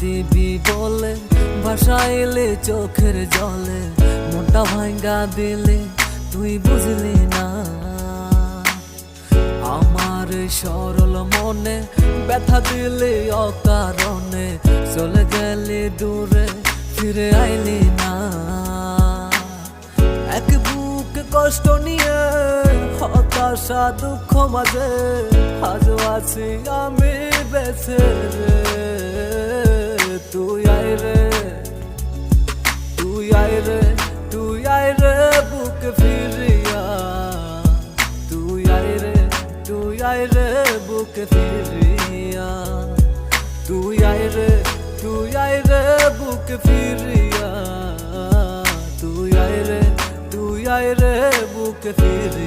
দিবি বলে ভাসাইলে চোখের জলে মোটা ভাঙ্গা দিলে তুই বুঝলি না। আমার সরল মনে ব্যথা দিলে অকারণে চলে গেলে দূরে, ফিরে আইলি না। এক বুক কষ্ট নিয়ে, হতাশা দুঃখ মাঝে, আজও আছি আমি বেছে তুই আয় রে, তুই আয় রে, তুই আয় রে বুক ফিরিয়া। তুই আয় রে, তুই আয় রে বুক ফিরিয়া। তুই আয় রে, তুই আয় রে বুক ফিরিয়া। তুই আয় রে, তুই আয় রে বুক ফিরিয়া।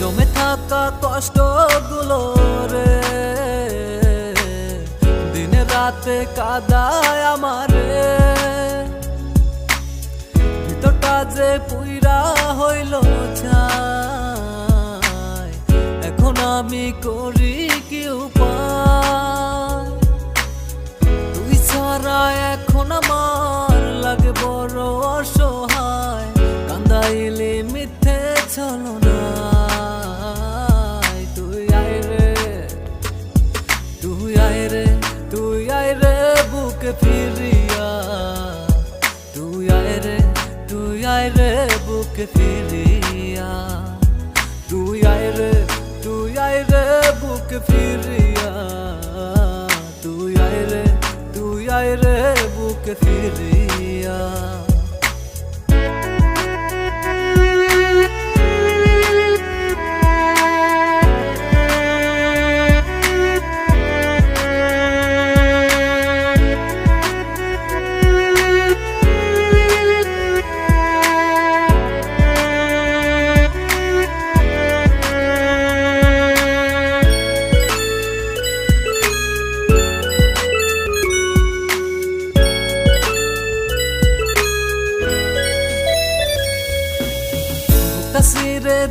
জমে থাকা কষ্টগুলো রে। দিনে রাতে কাদায় আমারে। ভিতরটা যে পুইরা হইল ছাই, এখন আমি করি কি উপায়? রে তুই আয় রে বুকে ফিরিয়া। তুই আয় রে, তুই আয় রে বুকে ফিরিয়া। তুই আয় রে, তুই আয় বুকে ফিরিয়া।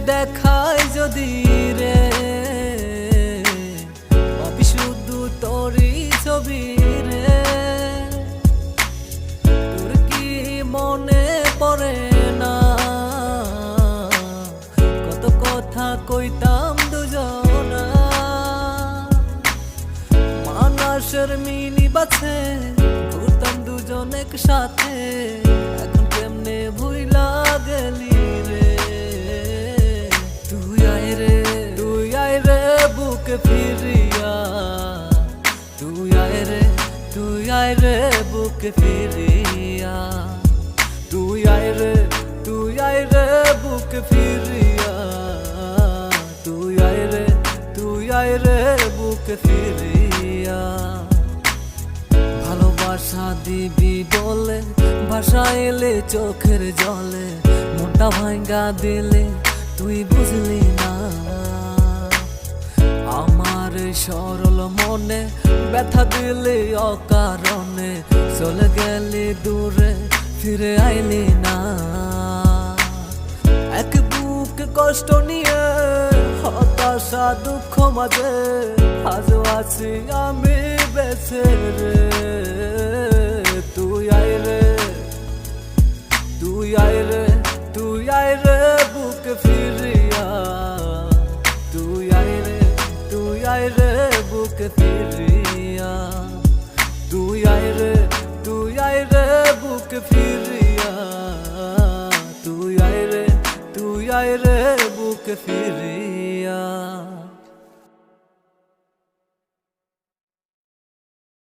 দেখায় যদি রে। ভাবি শুধু তোরই ছবি রে। তোর কি মনে পড়ে না? কত কথা কইতাম দুজনা। মানাসের মিনি বাছে ঘুরতাম দুজন একসাথে। ফিরিয়া তুই আয় রে তুই আয় রে বুক ফিরিয়া তুই আয় রে তুই আয় রে বুক ফিরিয়া তুই আয় রে তুই আয় রে বুক ফিরিয়া ভালোবাসা দিবি বলে, ভাষা এলে চোখের জলে মনটা ভাঙ্গা দিলে তুই বুঝলি সরল মনে ব্যথা দিলে অকারণে চলে গেলে দূরে, ফিরে আইলি না। এক বুক কষ্ট নিয়ে, হতাশা, দুঃখ মাঝে আজও আছি আমি বেছে রে। আয় রে বুক ফিরিয়া। তুই আয় রে, তুই আয় রে বুক ফিরিয়া। তুই আয় রে, তুই আয় রে বুক ফিরিয়া।